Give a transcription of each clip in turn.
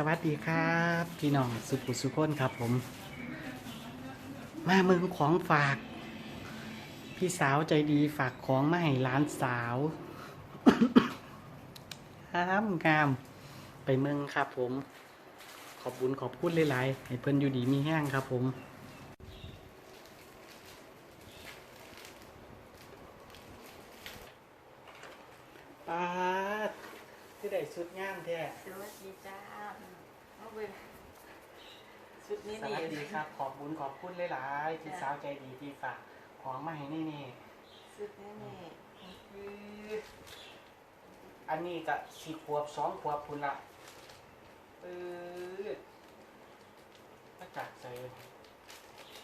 สวัสดีครับ พี่น้องสุขุสุขคนครับผม มาเมืองของฝาก พี่สาวใจดีฝากของมาให้ร้านสาวงามงาม ไปเมืองครับผม ขอบคุณขอบคุณหลายๆให้เพิ่นอยู่ดีมีแห้งครับผม ปาดที่ได้ สุดงามแท้สวัสดีจ้าเอาเบิ่งชุดนี้สนี่วัสดีครับ ขอบบุญขอบคุณหลายๆพี่สาวใจดีที่ฝากของมาให้นี่นี่ชุดนี้นี่คืออันนี้ก็สี่ขวบสองขวบคุณละเออมาจากใส่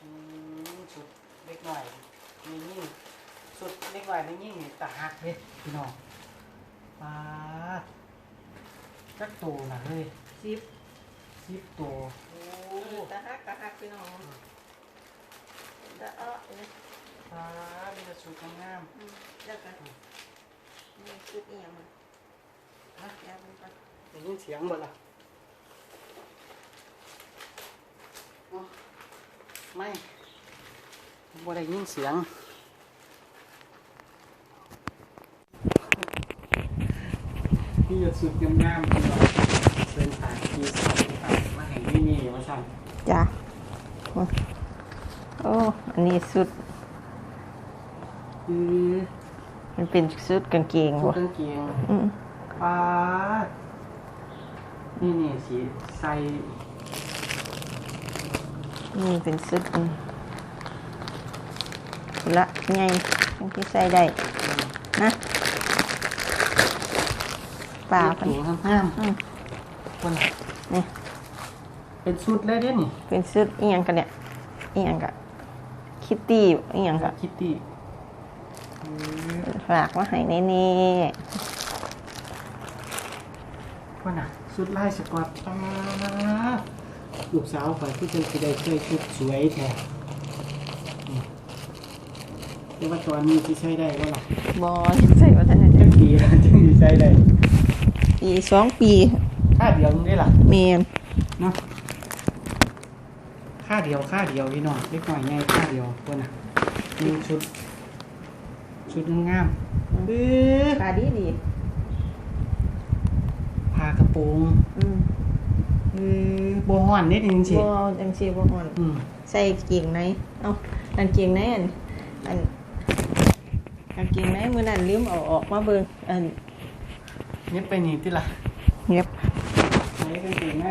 อืมสุดเล็กหน่อยนี่ยิ่งสุดเล็กหน่อยนี่ยิ่งตาหักเลยพี่น้องมาด จักโตนะเฮ้ยสิบสิบตัวโอ้ตะฮักตะฮักพี่น้องตะเอ้อเลยฟ้าเป็นกระสุนงามอืมแล้วกันนี่ชุดเอียงมันๆฮะยาวมันก่อนได้ยินเสียงหมดละอ๋อไม่บ่ได้ยินเสียง พี่จะสุดงามๆพี่น้องเส้นทางที่สองทางมาแห่งที่นี่มาสั่งจ้าโอ้ อันนี้ชุดคือมันเป็นชุดกางเกงชุดวะกางเกงอืมปาดนี่นี่สีใส่นี่เป็นชุดอืมละไงทั้งที่ใส่ได้นะ ป่าเรีพัยนบถุงห้ามอืม ๆคนน่ะนี่เป็นชุดเลยเด้นี่เป็นชุดเอียงกันเนี่ยเอียงกะคิตตี้เอียงกะคิตตี้ฝากมาให้เน่คนน่ะชุดลายสกอตปาดลูกสาวข่อยที่เจอจะได้เคยชุดสวยแท้นี่แต่ว่าตอนนี้ที่ใช้ได้ก็ล่ะๆบอลใส่วัฒนธรจัรมงปีแล้วจังสิใช้ได้ ปีสองปีค่าเดียวนึงได้ล่ะเมียนเนาะค่าเดียวค่าเดียวพี่น้องเล็กน้อยง่ายค่าเดียวคนน่ะนี่ชุด ชุดงามๆเออขาดีดีผ้ากระโปรงอืมเออบัวห่อนนิดนึงสิบอจังซีบอ่อนอืมใส่เกียงไหนเอ้าอันเกียงไหนอันอันอันเกียงไหนมือนั้นลืมเอาออกมาเบิ่งอัน เน็บไปนี่ติล่ะเงียบไหนกันเก่งไง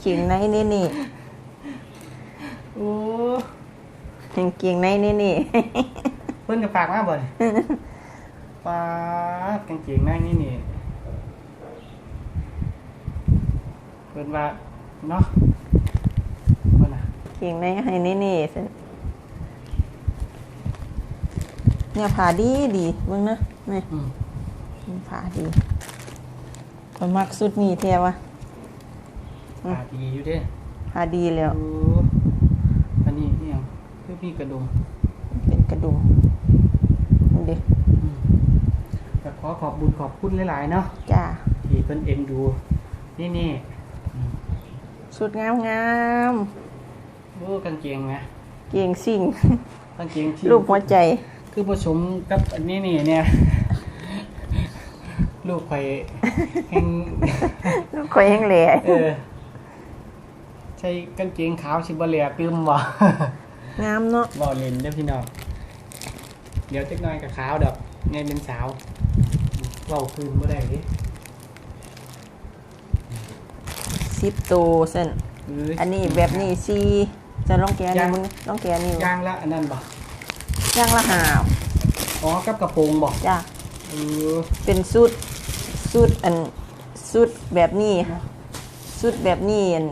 เกียงไหนนี่นี่โอ้อันเกียงไหนนี่นี่เพิ่นจะฝากมาบ่นี่ฟ้ากางเกงในนี่นี่เพิ่นว่าเนาะเพิ่นน่ะเกียงไหนให้นี่นี่สิ เนี่ยผ่าดีดีเบิ่งนะนี่อืมผ่าดีมันมักสุดนี่แท้วะอืมตาดีอยู่เด้ผ่าดีแล้วโอ้อันนี้นี่หยังคือมีกระดุมเป็นกระดุมนี่ดิอืมก็ขอขอบบุญขอบคุณหลาย ๆ เนาะจ้าที่เพิ่นเอ็นดู นี่นี่สุดงามงามโอ้กางเกงนะๆเกียงสิ่งกางเกงที่รูปหัวใจ คือผสมกับอันนี้นี่เนี่ย ลูกไข่แห้งลูกข่อยแห้งแหล่เออ ใช้กางเกงขาวชิบะเหลียตืมบ่งามเนาะบ่เล่นเด้อพี่น้องเดี๋ยวจักหน่อยกับขาวดอกไงเป็นสาวเว้าคืนบ่ได้ดิสิบตัวเส้น เยอันนี้แบบนี้สี่จะลองแกะยันี่งมึงลองแกะนี่ ย่างละอันนั้นบ่ ย่างละหาวอ๋อกับกระโปรงบ่จ้าเออเป็นสุดสุดอันสุดแบบนี้สุดแบบนี้อัน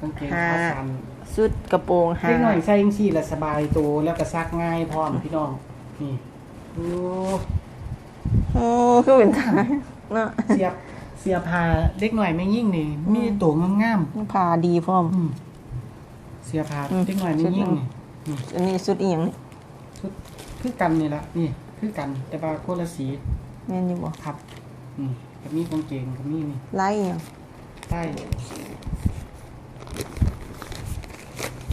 กางเกงขาสั้นสุดกระโปรงหาเล็กหน่อยใส่จังซี่ละสบายตัวแล้วก็ซักง่ายพร้อมพี่น้องนี่โอ้โอ้คือเป็นทางเนาะเสียบเสียบผ้าเล็กหน่อยไม่ยิ่งนี่มีตัวงามผ่าดีพร้อมๆอืมเสียบผ้าอืมเล็กหน่อยไม่ยิ่งนี่นี่อันนี้สุดอีหยังนี่ ชุดคือกันนี่ละนี่ คือกัน แต่ว่าคนละสีแม่นอยู่บ่ครับอืมก็มีกางเกงก็มีนี่ไล่อหยังใช่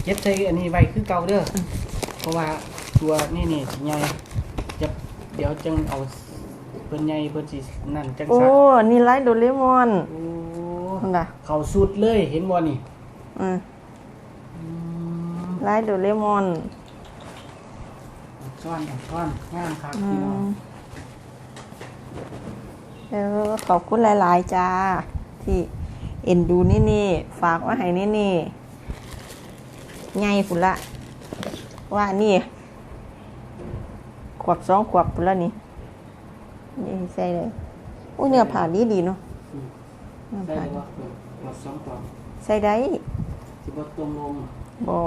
เก็บใส่อันนี้ไว้คือเก่าเด้ออเพราะว่าตัวนี่นี่สิใหญ่จะเดี๋ยวจังเอาเพิ่นใหญ่เพิ่นสินั่นจังโอ้ ซักอันนี่ไล่โดเรมอนโอ้นั่นน่ะเขาสุดเลยเห็นบ่นี่อืมอืมไล่โดเรมอน ซ่อนซ่อนงามครับอืพี่น้องมเออขอบคุณหลาย ๆ จ้า ที่เอ็นดูนี่นี่ ฝากมาให้นี่นี่ไงพุ่นละ ว่านี่ ขวบสองขวบพุ่นละนี่นี่ใส่เลยอุ้ยเนื้อผ่าดีดีๆเนาะอืมเนื้อได้ผ่าเลยว่าหมดสองตัวใส่ได้สิบ่ตรงลงบอ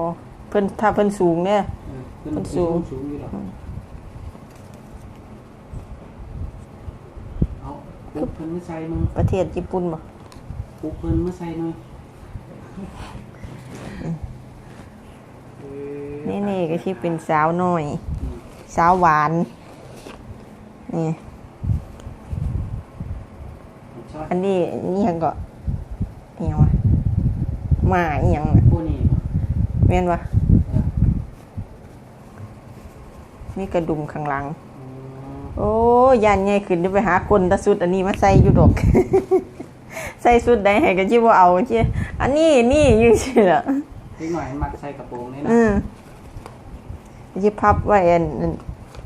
เพิ่นถ้าเพิ่นสูงเนี่ยเออเพิ่น มันสูงสูงอยู่ดอกเอาปุ๊บเพิ่นมาใส่มึงประเทศญี่ปุ่นบ่ปุ๊บเพิ่นมาใส่หน่อยเออนี่นี่ก็ที่เป็นสาวน้อยอืมสาวหวาน นี่ชอบอันนี้นี่ยังก็อิหยังวะหมาอิหยังน่ะพวกนี้แม่นวะ เออ นี่กระดุมข้างหลังอืมโอ้ยานใหญ่ขึ้นเดี๋ยวไปหาคนตะสุด อันนี้มาใส่อยู่ดอก ใส่สุดใดให้กันชิบ่เอาชิอันนี้นี่อยู่ชิล่ะเล็กหน่อยมักใส่กระโปรงนี่นะอืมจิพับไว้อันอัน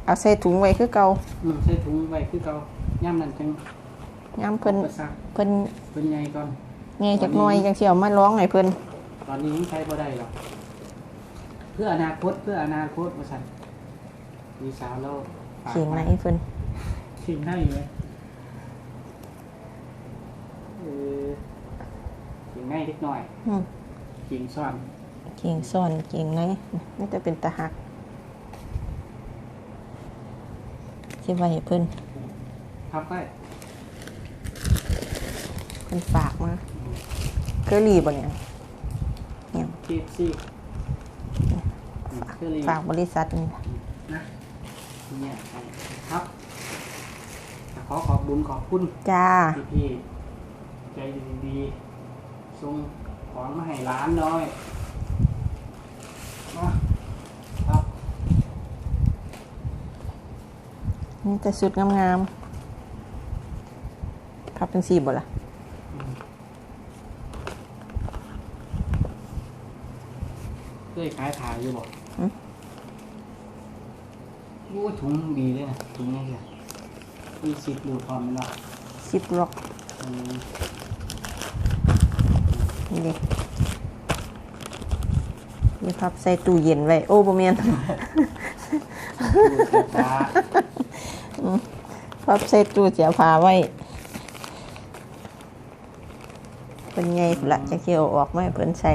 เอาใส่ถุงไว้คือเก่าอืมใส่ถุงไว้คือเก่าย่ำนั้นจังย้ำเพิ่นประซักเพิ่นเพิ่นใหญ่ก่อนแง่จักหน่อยจังสิเอามาร้องให้เพิ่นตอนนี้ยังใช้บ่ได้หรอกเพื่ออนาคตเพื่ออนาคตว่าซั่น มีสาวแล้วฝากเขียงไหนว้เพิ่นเขียงได้ไหมเออเขียงง่ายเล็กน้อยอืมเขียงซ่อนเขียงซ่อนเขียงไหนไม่แต่เป็นตะหักสิไว้ให้เพิ่นพับไว้เพิ่นฝากมาเคอรี่บ่เนี่ยเนี่ยคีบซี่เครื่องฝากบริษัทนี่ล่ะ นะเนี่ยครับ ขอขอบบุญขอบคุณจ้าพี่พี่ๆใจดีๆส่งของมาให้ร้านน้อยมาครับนี่แต่สุดงามๆพับเป็นสีบ่ล่ะเคยขายถ่ายอยู่บอกอืม โอ้ถุงดีเลยนะถุงนี้เลยมีสิบรูดพร้อมเนาะสิบล็อกอืมนี่เด็นี่พับใส่ตู้เย็นไว้ โอ้บ่แม่นดูเสียฟ้าพับใส่ตู้เสียผ้าไว้เป็นไงพุ่นละจะเกี่ยวออกไหมาให้เพิ่นใส่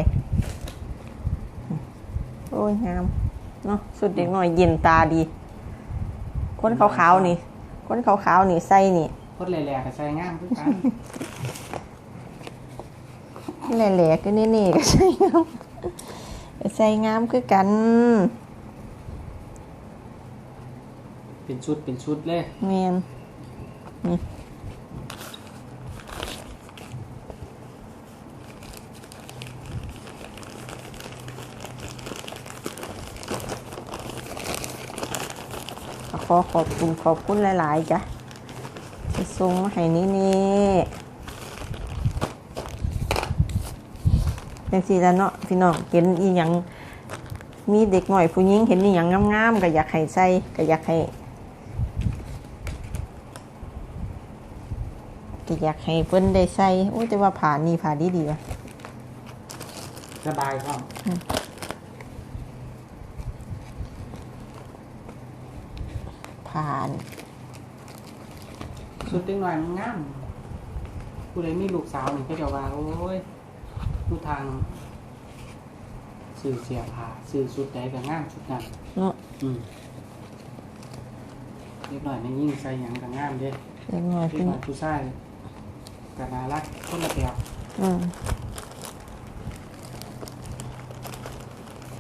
โอ้ยงาม เนาะสุดเด็กน้อยเย็นตาดี คนขาวๆนี่ คนขาวๆนี่ใส่นี่โคตรแหล่ๆกับใส่ง่ามทุกครั้งแหล่ๆก็นี่ๆก็ใส่งามก็ใส่งามคือกัน เป็นชุดเป็นชุดเลยแมนนี่ อขอบคุณขอบคุณหลาย ๆจ้ะที่ส่งมาให้นี่นี่เป็นสิแล้วเนาะพี่น้องเห็นอีหยังมีเด็กหน่อยผู้หญิงเห็นอีหยังงามๆก็อยากให้ใส่ก็อยากให้ก็อยากให้เพิ่นได้ใส่โอ้แต่ว่าผ่านี่ผ่าดีดีๆว่ะสบายครับานชุดเล็กน้อยมันงามผู้ใดมีลูกสาวนี่ก็จะว่า โอ้ยผู้ทางสื่อเสียผ้าสื่อชุดใดก็งามชุดนั้นเนาะอืมเล็กน้อยมันยิ่งใส่หยังก็งามเด้เล็กน้อยเล็กเป็นน้อยผู้ชายก็น่ารักคนละแบบอืม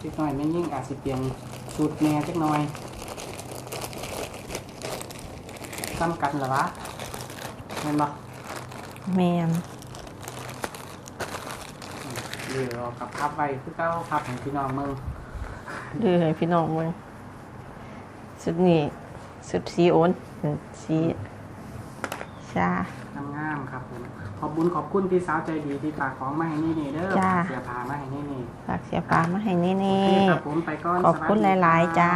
เล็กน้อยมันยิ่งอาจสิเปลี่ยนชุดแหน่จักหน่อย ซ้ำกันเหรอวะเห็นบ่แมนเดี๋ยวกับพับไว้คือเก้าพับให้พี่น้องมึงเดือให้พี่น้องมึงสุดนี้สุดสีโอนสีชางามๆครับผมขอบบุญขอบคุณพี่สาวใจดีที่ฝากของมาให้นี่นี่เด้อจ้าฝากเสียพามาให้นี่นี่ฝากเสียปลามาให้นี่โอนี่เคครับผมไปก่อนขอบคุณสวัสดีหลายรับๆจ้า